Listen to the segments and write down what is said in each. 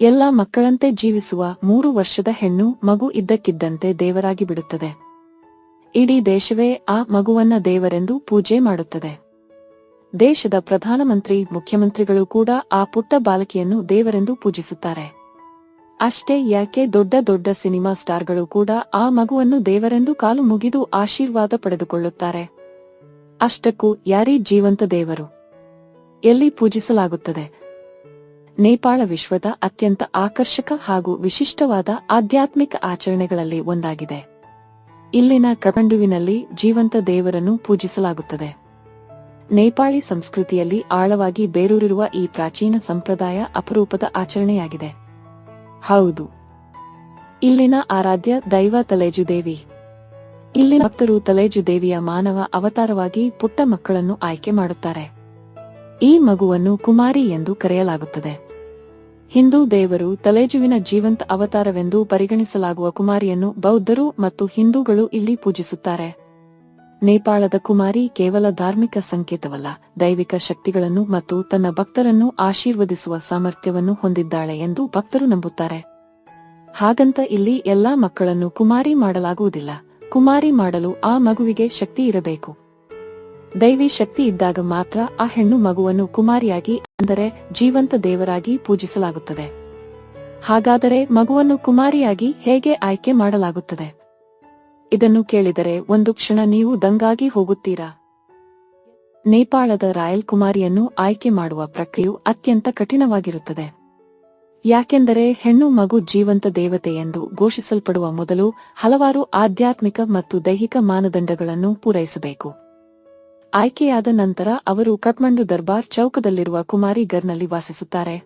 ಎಲ್ಲ ಮಕ್ಕಳಂತೆ ಜೀವಿಸುವ ಮೂರು ವರ್ಷದ ಹೆಣ್ಣು ಮಗು ಇದ್ದಕ್ಕಿದ್ದಂತೆ ದೇವರಾಗಿ ಬಿಡುತ್ತದೆ. ಇಡೀ ದೇಶವೇ ಆ ಮಗುವನ್ನ ದೇವರೆಂದು ಪೂಜೆ ಮಾಡುತ್ತದೆ. ದೇಶದ ಪ್ರಧಾನಮಂತ್ರಿ, ಮುಖ್ಯಮಂತ್ರಿಗಳು ಕೂಡ ಆ ಪುಟ್ಟ ಬಾಲಕಿಯನ್ನು ದೇವರೆಂದು ಪೂಜಿಸುತ್ತಾರೆ. ಅಷ್ಟೇ ಯಾಕೆ ದೊಡ್ಡ ದೊಡ್ಡ ಸಿನಿಮಾ ಸ್ಟಾರ್ಗಳು ಕೂಡ ಆ ಮಗುವನ್ನು ದೇವರೆಂದು ಕಾಲು ಮುಗಿದು ಆಶೀರ್ವಾದ ಪಡೆದುಕೊಳ್ಳುತ್ತಾರೆ. ಅಷ್ಟಕ್ಕೂ ಯಾರೀ ಜೀವಂತ ದೇವರು? ಎಲ್ಲಿ ಪೂಜಿಸಲಾಗುತ್ತದೆ? ನೇಪಾಳ ವಿಶ್ವದ ಅತ್ಯಂತ ಆಕರ್ಷಕ ಹಾಗೂ ವಿಶಿಷ್ಟವಾದ ಆಧ್ಯಾತ್ಮಿಕ ಆಚರಣೆಗಳಲ್ಲಿ ಒಂದಾಗಿದೆ. ಇಲ್ಲಿನ ಕಬಂಡುವಿನಲ್ಲಿ ಜೀವಂತ ದೇವರನ್ನು ಪೂಜಿಸಲಾಗುತ್ತದೆ. ನೇಪಾಳಿ ಸಂಸ್ಕೃತಿಯಲ್ಲಿ ಆಳವಾಗಿ ಬೇರೂರಿರುವ ಈ ಪ್ರಾಚೀನ ಸಂಪ್ರದಾಯ ಅಪರೂಪದ ಆಚರಣೆಯಾಗಿದೆ. ಹೌದು. ಇಲ್ಲಿನ ಆರಾಧ್ಯ ದೈವ ತಲೇಜು ದೇವಿ ಇಲ್ಲಿನ ಭಕ್ತರು ತಲೇಜು ದೇವಿಯ ಮಾನವ ಅವತಾರವಾಗಿ ಪುಟ್ಟ ಮಕ್ಕಳನ್ನು ಆಯ್ಕೆ ಮಾಡುತ್ತಾರೆ. ಈ ಮಗುವನ್ನು ಕುಮಾರಿ ಎಂದು ಕರೆಯಲಾಗುತ್ತದೆ. ಹಿಂದೂ ದೇವರು ತಲೇಜುವಿನ ಜೀವಂತ ಅವತಾರವೆಂದು ಪರಿಗಣಿಸಲಾಗುವ ಕುಮಾರಿಯನ್ನು ಬೌದ್ಧರು ಮತ್ತು ಹಿಂದೂಗಳು ಇಲ್ಲಿ ಪೂಜಿಸುತ್ತಾರೆ. ನೇಪಾಳದ ಕುಮಾರಿ ಕೇವಲ ಧಾರ್ಮಿಕ ಸಂಕೇತವಲ್ಲ, ದೈವಿಕ ಶಕ್ತಿಗಳನ್ನು ಮತ್ತು ತನ್ನ ಭಕ್ತರನ್ನು ಆಶೀರ್ವದಿಸುವ ಸಾಮರ್ಥ್ಯವನ್ನು ಹೊಂದಿದ್ದಾಳೆ ಎಂದು ಭಕ್ತರು ನಂಬುತ್ತಾರೆ. ಹಾಗಂತ ಇಲ್ಲಿ ಎಲ್ಲಾ ಮಕ್ಕಳನ್ನು ಕುಮಾರಿ ಮಾಡಲಾಗುವುದಿಲ್ಲ, ಕುಮಾರಿ ಮಾಡಲು ಆ ಮಗುವಿಗೆ ಶಕ್ತಿ ಇರಬೇಕು. ದೈವಿ ಶಕ್ತಿ ಇದ್ದಾಗ ಮಾತ್ರ ಆ ಹೆಣ್ಣು ಮಗುವನ್ನು ಕುಮಾರಿಯಾಗಿ, ಅಂದರೆ ಜೀವಂತ ದೇವರಾಗಿ ಪೂಜಿಸಲಾಗುತ್ತದೆ. ಹಾಗಾದರೆ ಮಗುವನ್ನು ಕುಮಾರಿಯಾಗಿ ಹೇಗೆ ಆಯ್ಕೆ ಮಾಡಲಾಗುತ್ತದೆ? ಇದನ್ನು ಕೇಳಿದರೆ ಒಂದು ಕ್ಷಣ ನೀವು ದಂಗಾಗಿ ಹೋಗುತ್ತೀರಾ? ನೇಪಾಳದ ರಾಯಲ್ ಕುಮಾರಿಯನ್ನು ಆಯ್ಕೆ ಮಾಡುವ ಪ್ರಕ್ರಿಯೆಯು ಅತ್ಯಂತ ಕಠಿಣವಾಗಿರುತ್ತದೆ. ಯಾಕೆಂದರೆ ಹೆಣ್ಣು ಮಗು ಜೀವಂತ ದೇವತೆ ಎಂದು ಘೋಷಿಸಲ್ಪಡುವ ಮೊದಲು ಹಲವಾರು ಆಧ್ಯಾತ್ಮಿಕ ಮತ್ತು ದೈಹಿಕ ಮಾನದಂಡಗಳನ್ನು ಪೂರೈಸಬೇಕು. ಆಯ್ಕೆಯಾದ ನಂತರ ಅವರು ಕಠ್ಮಂಡು ದರ್ಬಾರ್ ಚೌಕದಲ್ಲಿರುವ ಕುಮಾರಿ ಗರ್ನಲ್ಲಿ ವಾಸಿಸುತ್ತಾರೆ.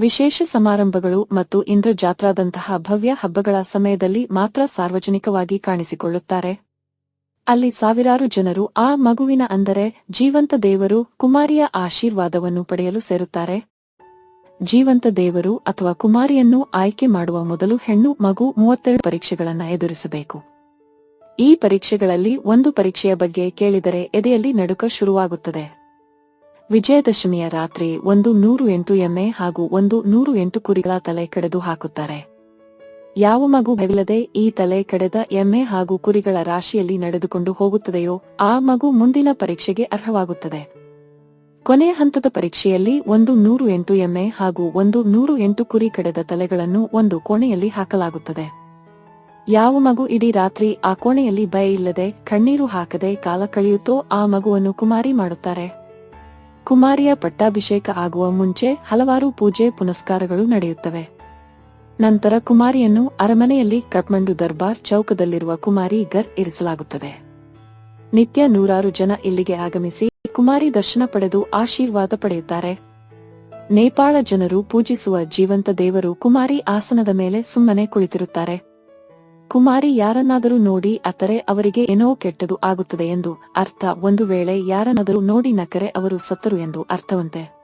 ವಿಶೇಷ ಸಮಾರಂಭಗಳು ಮತ್ತು ಇಂದ್ರ ಜಾತ್ರಾದಂತಹ ಭವ್ಯ ಹಬ್ಬಗಳ ಸಮಯದಲ್ಲಿ ಮಾತ್ರ ಸಾರ್ವಜನಿಕವಾಗಿ ಕಾಣಿಸಿಕೊಳ್ಳುತ್ತಾರೆ. ಅಲ್ಲಿ ಸಾವಿರಾರು ಜನರು ಆ ಮಗುವಿನ ಅಂದರೆ ಜೀವಂತ ದೇವರು ಕುಮಾರಿಯ ಆಶೀರ್ವಾದವನ್ನು ಪಡೆಯಲು ಸೇರುತ್ತಾರೆ. ಜೀವಂತ ದೇವರು ಅಥವಾ ಕುಮಾರಿಯನ್ನು ಆಯ್ಕೆ ಮಾಡುವ ಮೊದಲು ಹೆಣ್ಣು ಮಗು ಮೂವತ್ತೆರಡು ಪರೀಕ್ಷೆಗಳನ್ನು ಎದುರಿಸಬೇಕು. ಈ ಪರೀಕ್ಷೆಗಳಲ್ಲಿ ಒಂದು ಪರೀಕ್ಷೆಯ ಬಗ್ಗೆ ಕೇಳಿದರೆ ಎದೆಯಲ್ಲಿ ನಡುಕ ಶುರುವಾಗುತ್ತದೆ. ವಿಜಯದಶಮಿಯ ರಾತ್ರಿ ಒಂದು ನೂರು ಎಂಟು ಎಮ್ಮೆ ಹಾಗೂ ಒಂದು ನೂರು ಎಂಟು ಕುರಿಗಳ ತಲೆ ಕಡೆದು ಹಾಕುತ್ತಾರೆ. ಯಾವ ಮಗು ಬೆವಿಲ್ಲದೆ ಈ ತಲೆ ಕಡೆದ ಎಮ್ಮೆ ಹಾಗೂ ಕುರಿಗಳ ರಾಶಿಯಲ್ಲಿ ನಡೆದುಕೊಂಡು ಹೋಗುತ್ತದೆಯೋ, ಆ ಮಗು ಮುಂದಿನ ಪರೀಕ್ಷೆಗೆ ಅರ್ಹವಾಗುತ್ತದೆ. ಕೊನೆಯ ಹಂತದ ಪರೀಕ್ಷೆಯಲ್ಲಿ ಒಂದು ನೂರು ಎಂಟು ಎಮ್ಮೆ ಹಾಗೂ ಒಂದು ನೂರು ಎಂಟು ಕುರಿ ಕಡೆದ ತಲೆಗಳನ್ನು ಒಂದು ಕೋಣೆಯಲ್ಲಿ ಹಾಕಲಾಗುತ್ತದೆ. ಯಾವ ಮಗು ಇಡೀ ರಾತ್ರಿ ಆ ಕೋಣೆಯಲ್ಲಿ ಭಯ ಇಲ್ಲದೆ ಕಣ್ಣೀರು ಹಾಕದೆ ಕಾಲ ಕಳೆಯುತ್ತೋ ಆ ಮಗುವನ್ನು ಕುಮಾರಿ ಮಾಡುತ್ತಾರೆ. ಕುಮಾರಿಯ ಪಟ್ಟಾಭಿಷೇಕ ಆಗುವ ಮುಂಚೆ ಹಲವಾರು ಪೂಜೆ ಪುನಸ್ಕಾರಗಳು ನಡೆಯುತ್ತವೆ. ನಂತರ ಕುಮಾರಿಯನ್ನು ಅರಮನೆಯಲ್ಲಿ ಕಠ್ಮಂಡು ದರ್ಬಾರ್ ಚೌಕದಲ್ಲಿರುವ ಕುಮಾರಿ ಗರ್ ಇರಿಸಲಾಗುತ್ತದೆ. ನಿತ್ಯ ನೂರಾರು ಜನ ಇಲ್ಲಿಗೆ ಆಗಮಿಸಿ ಕುಮಾರಿ ದರ್ಶನ ಪಡೆದು ಆಶೀರ್ವಾದ ಪಡೆಯುತ್ತಾರೆ. ನೇಪಾಳ ಜನರು ಪೂಜಿಸುವ ಜೀವಂತ ದೇವರು ಕುಮಾರಿ ಆಸನದ ಮೇಲೆ ಸುಮ್ಮನೆ ಕುಳಿತಿರುತ್ತಾರೆ. ಕುಮಾರಿ ಯಾರನ್ನಾದರೂ ನೋಡಿ ಅತರೆ ಅವರಿಗೆ ಏನೋ ಕೆಟ್ಟದು ಆಗುತ್ತದೆ ಎಂದು ಅರ್ಥ. ಒಂದು ವೇಳೆ ಯಾರನ್ನಾದರೂ ನೋಡಿ ನಕರೆ ಅವರು ಸತ್ತರು ಎಂದು ಅರ್ಥವಂತೆ.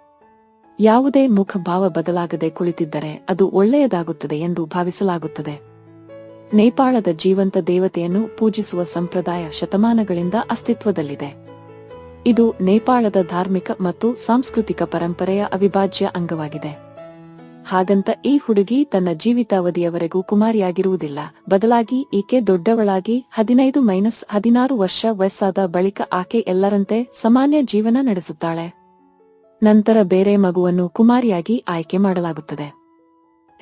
ಯಾವುದೇ ಮುಖಭಾವ ಬದಲಾಗದೆ ಕುಳಿತಿದ್ದರೆ ಅದು ಒಳ್ಳೆಯದಾಗುತ್ತದೆ ಎಂದು ಭಾವಿಸಲಾಗುತ್ತದೆ. ನೇಪಾಳದ ಜೀವಂತ ದೇವತೆಯನ್ನು ಪೂಜಿಸುವ ಸಂಪ್ರದಾಯ ಶತಮಾನಗಳಿಂದ ಅಸ್ತಿತ್ವದಲ್ಲಿದೆ. ಇದು ನೇಪಾಳದ ಧಾರ್ಮಿಕ ಮತ್ತು ಸಾಂಸ್ಕೃತಿಕ ಪರಂಪರೆಯ ಅವಿಭಾಜ್ಯ ಅಂಗವಾಗಿದೆ. ಹಾಗಂತ ಈ ಹುಡುಗಿ ತನ್ನ ಜೀವಿತಾವಧಿಯವರೆಗೂ ಕುಮಾರಿಯಾಗಿರುವುದಿಲ್ಲ. ಬದಲಾಗಿ ಈಕೆ ದೊಡ್ಡವಳಾಗಿ ಹದಿನೈದು ಮೈನಸ್ ಹದಿನಾರು ವರ್ಷ ವಯಸ್ಸಾದ ಬಳಿಕ ಆಕೆ ಎಲ್ಲರಂತೆ ಸಾಮಾನ್ಯ ಜೀವನ ನಡೆಸುತ್ತಾಳೆ. ನಂತರ ಬೇರೆ ಮಗುವನ್ನು ಕುಮಾರಿಯಾಗಿ ಆಯ್ಕೆ ಮಾಡಲಾಗುತ್ತದೆ.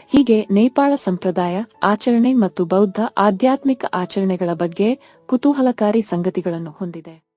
ಹೀಗೆ ನೇಪಾಳ ಸಂಪ್ರದಾಯ, ಆಚರಣೆ ಮತ್ತು ಬೌದ್ಧ ಆಧ್ಯಾತ್ಮಿಕ ಆಚರಣೆಗಳ ಬಗ್ಗೆ ಕುತೂಹಲಕಾರಿ ಸಂಗತಿಗಳನ್ನು ಹೊಂದಿದೆ.